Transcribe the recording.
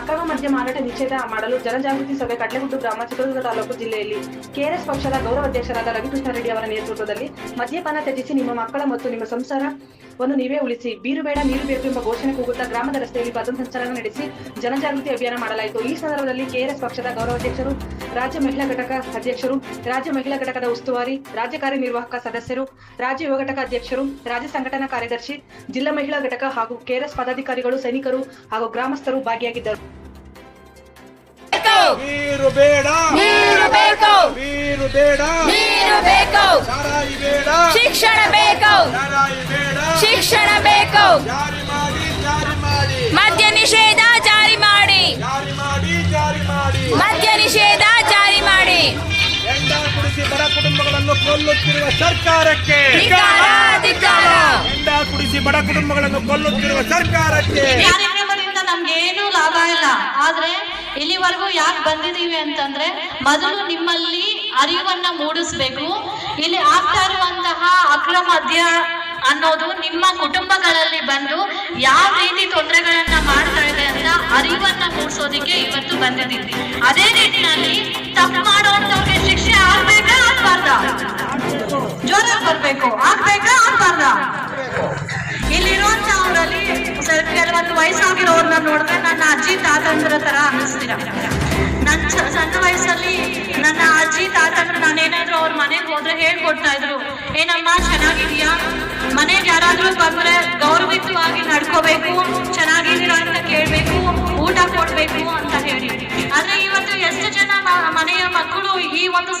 ಅಕ್ರಮ ಮದ್ಯ ಮಾರಾಟ ನಿಷೇಧ ಮಾಡಲು ಜನಜಾಗೃತಿ ಸಭೆ ಕಡ್ಲೆಗುಡ್ಡು ಗ್ರಾಮ ಚಿತ್ರದುರ್ಗ ತಾಲೂಕು ಜಿಲ್ಲೆಯಲ್ಲಿ ಕೆಆರ್ಎಸ್ ಪಕ್ಷದ ಗೌರವಾಧ್ಯಕ್ಷರಾದ ರವಿಕೃಷ್ಣ ರೆಡ್ಡಿ ಅವರ ನೇತೃತ್ವದಲ್ಲಿ ಮದ್ಯಪಾನ ತ್ಯಜಿಸಿ ನಿಮ್ಮ ಮಕ್ಕಳ ಮತ್ತು ನಿಮ್ಮ ಸಂಸಾರವನ್ನು ನೀವೇ ಉಳಿಸಿ. ಬೀರು ಬೇಡ ನೀರು ಬೇಕು ಎಂಬ ಘೋಷಣೆ ಕೂಗುತ್ತಾ ಗ್ರಾಮದ ರಸ್ತೆಯಲ್ಲಿ ಪದ ಸಂಚಲನ ನಡೆಸಿ ಜನಜಾಗೃತಿ ಅಭಿಯಾನ ಮಾಡಲಾಯಿತು. ಈ ಸಂದರ್ಭದಲ್ಲಿ ಕೆಆರ್ಎಸ್ ಪಕ್ಷದ ಗೌರವಾಧ್ಯಕ್ಷರು ರಾಜ್ಯ ಮಹಿಳಾ ಘಟಕ ಅಧ್ಯಕ್ಷರು ರಾಜ್ಯ ಮಹಿಳಾ ಘಟಕದ ಉಸ್ತುವಾರಿ ರಾಜ್ಯ ಕಾರ್ಯನಿರ್ವಾಹಕ ಸದಸ್ಯರು ರಾಜ್ಯ ಯುವ ಘಟಕ ಅಧ್ಯಕ್ಷರು ರಾಜ್ಯ ಸಂಘಟನಾ ಕಾರ್ಯದರ್ಶಿ ಜಿಲ್ಲಾ ಮಹಿಳಾ ಘಟಕ ಹಾಗೂ ಕೆಆರ್ಎಸ್ ಪದಾಧಿಕಾರಿಗಳು ಸೈನಿಕರು ಹಾಗೂ ಗ್ರಾಮಸ್ಥರು ಭಾಗಿಯಾಗಿದ್ದರು. ನೀರು ಬೇಡ. ನೀರು ಬೇಕು. ನೀರು ಬೇಡ. ನೀರು ಬೇಕು. ಸಾರಾಯಿ ಬೇಡ. ಶಿಕ್ಷಣ ಬೇಕು. ಸಾರಾಯಿ ಬೇಡ. ಶಿಕ್ಷಣ ಬೇಕು. ಮಾಡಿ ಜಾರಿ ಮಾಡಿ. ಮದ್ಯ ನಿಷೇಧ ಜಾರಿ ಮಾಡಿ. ಜಾರಿ ಮಾಡಿ ಜಾರಿ ಮಾಡಿ. ಮದ್ಯ ನಿಷೇಧ ಜಾರಿ ಮಾಡಿ. ಬಡ ಕುಟುಂಬಗಳನ್ನು ಕೊಲ್ಲುತ್ತಿರುವ ಸರ್ಕಾರಕ್ಕೆ. ಎಂಡ ಕುಡಿಸಿ ಬಡ ಕುಟುಂಬಗಳನ್ನು ಕೊಲ್ಲುತ್ತಿರುವ ಸರ್ಕಾರಕ್ಕೆ. ಕಾರ್ಯಕ್ರಮದಿಂದ ನಮ್ಗೆ ಏನು ಲಾಭ ಇಲ್ಲ. ಆದ್ರೆ ಇಲ್ಲಿವರೆಗೂ ಯಾಕೆ ಬಂದಿದ್ದೀವಿ ಅಂತಂದ್ರೆ, ಮೊದಲು ನಿಮ್ಮಲ್ಲಿ ಅರಿವನ್ನ ಮೂಡಿಸ್ಬೇಕು. ಇಲ್ಲಿ ಆಗ್ತಾ ಇರುವಂತಹ ಅಕ್ರಮ ಮದ್ಯ ಅನ್ನೋದು ನಿಮ್ಮ ಕುಟುಂಬಗಳಲ್ಲಿ ಬಂದು ಯಾವ ರೀತಿ ತೊಂದರೆಗಳನ್ನ ಮಾಡ್ತಾ ಇದೆ ಅಂತ ಅರಿವನ್ನ ಮೂಡಿಸೋದಿಕ್ಕೆ ಇವತ್ತು ಬಂದಿದ್ದೀವಿ. ಅದೇ ನಿಟ್ಟಿನಲ್ಲಿ ತಪ್ಪು ಮಾಡುವಂತವ್ರಿಗೆ ಶಿಕ್ಷೆ ಆಗ್ಬೇಕಾ ನೋಡಿದ್ರೆ ನನ್ನ ಅಜ್ಜಿ ತಾತಂದ್ರ ತರ ಅನ್ನಿಸ್ತೀರ. ನನ್ನ ಸಣ್ಣ ವಯಸ್ಸಲ್ಲಿ ನನ್ನ ಅಜ್ಜಿ ತಾತಂದ್ರ ನಾನೇನಾದ್ರೂ ಅವ್ರ ಮನೆಗೆ ಹೋದ್ರೆ ಹೇಳ್ಕೊಡ್ತಾ ಇದ್ರು, ಏನಮ್ಮ ಚೆನ್ನಾಗಿದ್ಯಾ ಮನೆಗೆ ಯಾರಾದ್ರೂ ಬಂದ್ರೆ ಗೌರವಿತವಾಗಿ ನಡ್ಕೋಬೇಕು, ಚೆನ್ನಾಗಿದ್ದೀರಾ ಅಂತ ಕೇಳ್ಬೇಕು, ಊಟ ಕೊಡ್ಬೇಕು ಅಂತ ಹೇಳಿ. ಆದ್ರೆ ಇವತ್ತು ಎಷ್ಟು ಜನ ಮನೆಯ ಮಕ್ಕಳು ಈ ಒಂದು